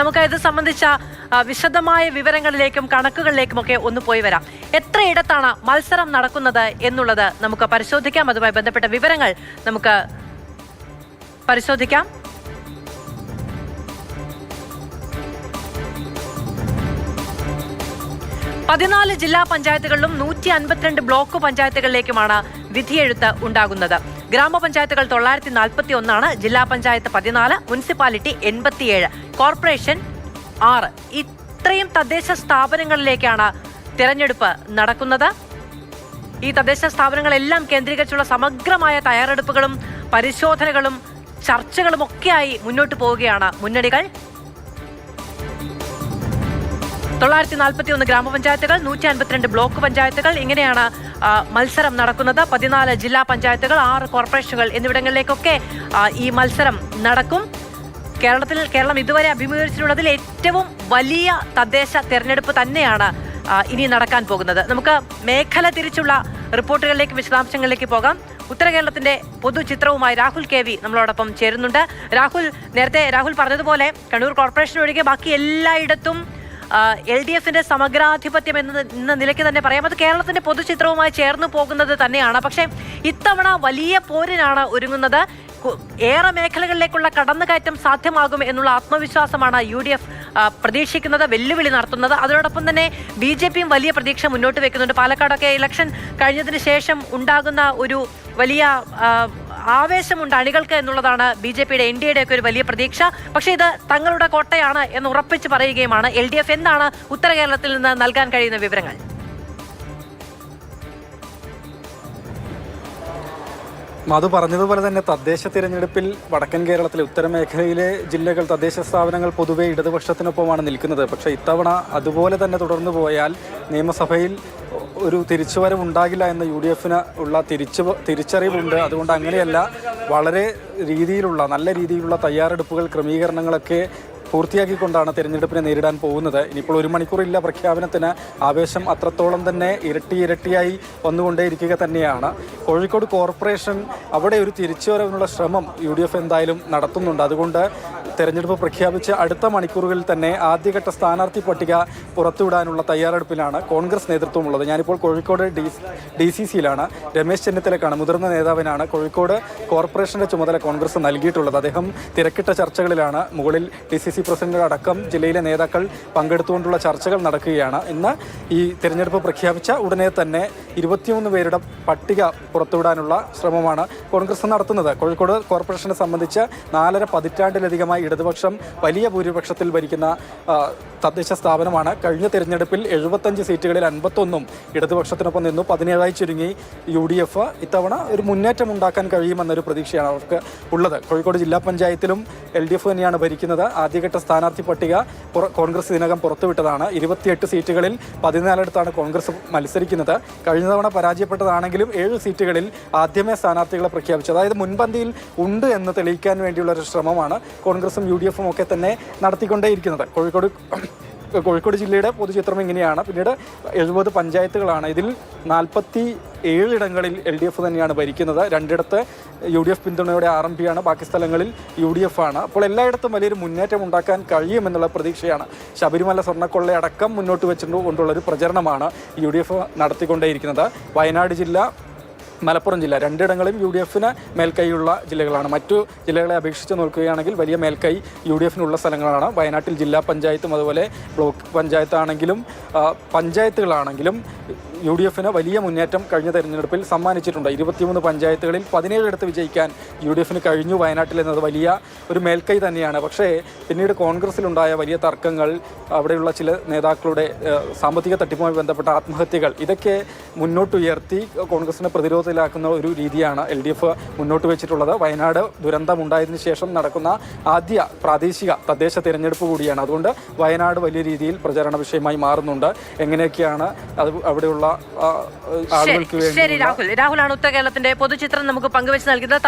നമുക്ക് ഇത് സംബന്ധിച്ച വിശദമായ വിവരങ്ങളിലേക്കും കണക്കുകളിലേക്കും ഒക്കെ ഒന്ന് പോയി വരാം. എത്രയിടത്താണ് മത്സരം നടക്കുന്നത് എന്നുള്ളത് നമുക്ക് പരിശോധിക്കാം. അതുമായി ബന്ധപ്പെട്ട വിവരങ്ങൾ നമുക്ക് പരിശോധിക്കാം. പതിനാല് ജില്ലാ പഞ്ചായത്തുകളിലും നൂറ്റി അൻപത്തിരണ്ട് ബ്ലോക്ക് പഞ്ചായത്തുകളിലേക്കുമാണ് വിധിയെഴുത്ത് ഉണ്ടാകുന്നത്. ഗ്രാമപഞ്ചായത്തുകൾ തൊള്ളായിരത്തി നാൽപ്പത്തി ഒന്നാണ് ജില്ലാ പഞ്ചായത്ത് പതിനാല് മുനിസിപ്പാലിറ്റി എൺപത്തിയേഴ് കോർപ്പറേഷൻ ആറ്. ഇത്രയും തദ്ദേശ സ്ഥാപനങ്ങളിലേക്കാണ് തിരഞ്ഞെടുപ്പ് നടക്കുന്നത്. ഈ തദ്ദേശ സ്ഥാപനങ്ങളെല്ലാം കേന്ദ്രീകരിച്ചുള്ള സമഗ്രമായ തയ്യാറെടുപ്പുകളും പരിശോധനകളും ചർച്ചകളും ഒക്കെയായി മുന്നോട്ട് പോവുകയാണ് മുന്നണികൾ. തൊള്ളായിരത്തി നാൽപ്പത്തി ഒന്ന് ഗ്രാമപഞ്ചായത്തുകൾ നൂറ്റി അൻപത്തിരണ്ട് ബ്ലോക്ക് പഞ്ചായത്തുകൾ ഇങ്ങനെയാണ് മത്സരം നടക്കുന്നത്. പതിനാല് ജില്ലാ പഞ്ചായത്തുകൾ ആറ് കോർപ്പറേഷനുകൾ എന്നിവിടങ്ങളിലേക്കൊക്കെ ഈ മത്സരം നടക്കും. കേരളത്തിൽ കേരളം ഇതുവരെ അഭിമുഖീകരിച്ചിട്ടുള്ളതിൽ ഏറ്റവും വലിയ തദ്ദേശ തെരഞ്ഞെടുപ്പ് തന്നെയാണ് ഇനി നടക്കാൻ പോകുന്നത്. നമുക്ക് മേഖല തിരിച്ചുള്ള റിപ്പോർട്ടുകളിലേക്ക് വിശദാംശങ്ങളിലേക്ക് പോകാം. ഉത്തര കേരളത്തിന്റെ പൊതുചിത്രവുമായി രാഹുൽ കെ വി നമ്മളോടൊപ്പം ചേരുന്നുണ്ട്. രാഹുൽ നേരത്തെ രാഹുൽ പറഞ്ഞതുപോലെ കണ്ണൂർ കോർപ്പറേഷൻ ഒഴികെ ബാക്കി എല്ലായിടത്തും എൽ ഡി എഫിന്റെ സമഗ്രാധിപത്യം എന്ന എന്ന നിലയ്ക്ക് തന്നെ പറയാം. അത് കേരളത്തിന്റെ പൊതുചിത്രവുമായി ചേർന്ന് പോകുന്നത് തന്നെയാണ്. പക്ഷേ ഇത്തവണ വലിയ പോരിനാണ് ഒരുങ്ങുന്നത്. ഏറെ മേഖലകളിലേക്കുള്ള കടന്നുകയറ്റം സാധ്യമാകും എന്നുള്ള ആത്മവിശ്വാസമാണ് യു ഡി എഫ് പ്രതീക്ഷിക്കുന്നത് വെല്ലുവിളി നടത്തുന്നത്. അതോടൊപ്പം തന്നെ ബി ജെ പിയും വലിയ പ്രതീക്ഷ മുന്നോട്ട് വെക്കുന്നുണ്ട്. പാലക്കാടൊക്കെ ഇലക്ഷൻ കഴിഞ്ഞതിന് ശേഷം ഉണ്ടാകുന്ന ഒരു വലിയ ആവേശമുണ്ട് അണികൾക്ക് എന്നുള്ളതാണ് ബി ജെ പിയുടെ എൻ ഡി എയുടെ ഒക്കെ ഒരു വലിയ പ്രതീക്ഷ. പക്ഷേ ഇത് തങ്ങളുടെ കോട്ടയാണ് എന്ന് ഉറപ്പിച്ച് പറയുകയുമാണ് എൽ ഡി എഫ്. എന്താണ് ഉത്തര കേരളത്തിൽ നിന്ന് നൽകാൻ കഴിയുന്ന വിവരങ്ങൾ? മധു പറഞ്ഞതുപോലെ തന്നെ തദ്ദേശ തിരഞ്ഞെടുപ്പിൽ വടക്കൻ കേരളത്തിലെ ഉത്തരമേഖലയിലെ ജില്ലകൾ തദ്ദേശ സ്ഥാപനങ്ങൾ പൊതുവെ ഇടതുപക്ഷത്തിനൊപ്പമാണ് നിൽക്കുന്നത്. പക്ഷേ ഇത്തവണ അതുപോലെ തന്നെ തുടർന്നു പോയാൽ നിയമസഭയിൽ ഒരു തിരിച്ചുവരവുണ്ടാകില്ല എന്ന യു ഡി എഫിന് ഉള്ള തിരിച്ചു തിരിച്ചറിവുണ്ട്. അതുകൊണ്ട് അങ്ങനെയല്ല വളരെ രീതിയിലുള്ള നല്ല രീതിയിലുള്ള തയ്യാറെടുപ്പുകൾ ക്രമീകരണങ്ങളൊക്കെ പൂർത്തിയാക്കിക്കൊണ്ടാണ് തിരഞ്ഞെടുപ്പിനെ നേരിടാൻ പോകുന്നത്. ഇനിയിപ്പോൾ ഒരു മണിക്കൂറില്ല പ്രഖ്യാപനത്തിന്. ആവേശം അത്രത്തോളം തന്നെ ഇരട്ടി ഇരട്ടിയായി വന്നുകൊണ്ടേയിരിക്കുക തന്നെയാണ്. കോഴിക്കോട് കോർപ്പറേഷൻ അവിടെ ഒരു തിരിച്ചുവരവിനുള്ള ശ്രമം യു ഡി എഫ് എന്തായാലും നടത്തുന്നുണ്ട്. അതുകൊണ്ട് തെരഞ്ഞെടുപ്പ് പ്രഖ്യാപിച്ച് അടുത്ത മണിക്കൂറുകളിൽ തന്നെ ആദ്യഘട്ട സ്ഥാനാർത്ഥി പട്ടിക പുറത്തുവിടാനുള്ള തയ്യാറെടുപ്പിലാണ് കോൺഗ്രസ് നേതൃത്വമുള്ളത്. ഞാനിപ്പോൾ കോഴിക്കോട് ഡി ഡി സി സിയിലാണ് രമേശ് ചെന്നിത്തലക്കാണ് മുതിർന്ന നേതാവിനാണ് കോഴിക്കോട് കോർപ്പറേഷന്റെ ചുമതല കോൺഗ്രസ് നൽകിയിട്ടുള്ളത്. അദ്ദേഹം തിരക്കിട്ട ചർച്ചകളിലാണ് മുകളിൽ ഡി സി സി പ്രസിഡന്റ് അടക്കം ജില്ലയിലെ നേതാക്കൾ പങ്കെടുത്തുകൊണ്ടുള്ള ചർച്ചകൾ നടക്കുകയാണ്. ഇന്ന് ഈ തിരഞ്ഞെടുപ്പ് പ്രഖ്യാപിച്ച ഉടനെ തന്നെ ഇരുപത്തിമൂന്ന് പേരുടെ പട്ടിക പുറത്തുവിടാനുള്ള ശ്രമമാണ് കോൺഗ്രസ് നടത്തുന്നത്. കോഴിക്കോട് കോർപ്പറേഷനെ സംബന്ധിച്ച് നാലര പതിറ്റാണ്ടിലധികമായി ഇടതുപക്ഷം വലിയ ഭൂരിപക്ഷത്തിൽ ഭരിക്കുന്ന തദ്ദേശ സ്ഥാപനമാണ്. കഴിഞ്ഞ തിരഞ്ഞെടുപ്പിൽ എഴുപത്തഞ്ച് സീറ്റുകളിൽ അൻപത്തൊന്നും ഇടതുപക്ഷത്തിനൊപ്പം നിന്നു. പതിനേഴായി ചുരുങ്ങി യു ഡി എഫ്. ഇത്തവണ ഒരു മുന്നേറ്റം ഉണ്ടാക്കാൻ കഴിയുമെന്നൊരു പ്രതീക്ഷയാണ് അവർക്ക് ഉള്ളത്. കോഴിക്കോട് ജില്ലാ പഞ്ചായത്തിലും എൽ ഡി എഫ് തന്നെയാണ് ഭരിക്കുന്നത്. ആദ്യഘട്ട സ്ഥാനാർത്ഥി പട്ടിക കോൺഗ്രസ് ഇതിനകം പുറത്തുവിട്ടതാണ്. ഇരുപത്തിയെട്ട് സീറ്റുകളിൽ പതിനാലിടത്താണ് കോൺഗ്രസ് മത്സരിക്കുന്നത്. കഴിഞ്ഞ തവണ പരാജയപ്പെട്ടതാണെങ്കിലും ഏഴ് സീറ്റുകളിൽ ആദ്യമേ സ്ഥാനാർത്ഥികളെ പ്രഖ്യാപിച്ചു അതായത് മുൻപന്തിയിൽ ഉണ്ട് എന്ന് തെളിയിക്കാൻ വേണ്ടിയുള്ള ഒരു ശ്രമമാണ് കോൺഗ്രസും യു ഡി എഫും ഒക്കെ തന്നെ നടത്തിക്കൊണ്ടേയിരിക്കുന്നത്. കോഴിക്കോട് കോഴിക്കോട് ജില്ലയുടെ പൊതുചിത്രം ഇങ്ങനെയാണ്. പിന്നീട് എഴുപത് പഞ്ചായത്തുകളാണ്. ഇതിൽ നാൽപ്പത്തി ഏഴിടങ്ങളിൽ എൽ ഡി എഫ് തന്നെയാണ് ഭരിക്കുന്നത്. രണ്ടിടത്ത് യു ഡി എഫ് പിന്തുണയോടെ ആർ എം പി ആണ് ബാക്കി സ്ഥലങ്ങളിൽ യു ഡി എഫ് ആണ്. അപ്പോൾ എല്ലായിടത്തും വലിയൊരു മുന്നേറ്റം ഉണ്ടാക്കാൻ കഴിയുമെന്നുള്ള പ്രതീക്ഷയാണ്. ശബരിമല സ്വർണക്കൊള്ളയടക്കം മുന്നോട്ട് വെച്ചുകൊണ്ടുള്ള ഒരു പ്രചരണമാണ് യു ഡി എഫ് നടത്തിക്കൊണ്ടേയിരിക്കുന്നത്. വയനാട് ജില്ല മലപ്പുറം ജില്ല. രണ്ടിടങ്ങളും യു ഡി എഫിന് മേൽക്കൈയുള്ള ജില്ലകളാണ്. മറ്റു ജില്ലകളെ അപേക്ഷിച്ച് നോക്കുകയാണെങ്കിൽ വലിയ മേൽക്കൈ യു ഡി എഫിനുള്ള സ്ഥലങ്ങളാണ്. വയനാട്ടിൽ ജില്ലാ പഞ്ചായത്തും അതുപോലെ ബ്ലോക്ക് പഞ്ചായത്താണെങ്കിലും പഞ്ചായത്തുകളാണെങ്കിലും യു ഡി എഫിന് വലിയ മുന്നേറ്റം കഴിഞ്ഞ തെരഞ്ഞെടുപ്പിൽ സമ്മാനിച്ചിട്ടുണ്ട്. ഇരുപത്തിമൂന്ന് പഞ്ചായത്തുകളിൽ പതിനേഴിടത്ത് വിജയിക്കാൻ യു ഡി എഫിന് കഴിഞ്ഞു. വയനാട്ടിൽ എന്നത് വലിയ ഒരു മേൽക്കൈ തന്നെയാണ്. പക്ഷേ പിന്നീട് കോൺഗ്രസിലുണ്ടായ വലിയ തർക്കങ്ങൾ അവിടെയുള്ള ചില നേതാക്കളുടെ സാമ്പത്തിക തട്ടിപ്പുമായി ബന്ധപ്പെട്ട ആത്മഹത്യകൾ ഇതൊക്കെ മുന്നോട്ടുയർത്തി കോൺഗ്രസിനെ പ്രതിരോധത്തിലാക്കുന്ന ഒരു രീതിയാണ് എൽ ഡി എഫ് മുന്നോട്ട് വെച്ചിട്ടുള്ളത്. വയനാട് ദുരന്തമുണ്ടായതിനു ശേഷം നടക്കുന്ന ആദ്യ പ്രാദേശിക തദ്ദേശ തിരഞ്ഞെടുപ്പ് കൂടിയാണ്. അതുകൊണ്ട് വയനാട് വലിയ രീതിയിൽ പ്രചാരണ വിഷയമായി മാറുന്നുണ്ട്. എങ്ങനെയൊക്കെയാണ് അത് അവിടെയുള്ള ആളുകൾക്ക് വേണ്ടി രാഹുൽ. രാഹുലാണ് ഉത്തര കേരളത്തിന്റെ പൊതുചിത്രം നമുക്ക് പങ്കുവെച്ച് നൽകുന്നത്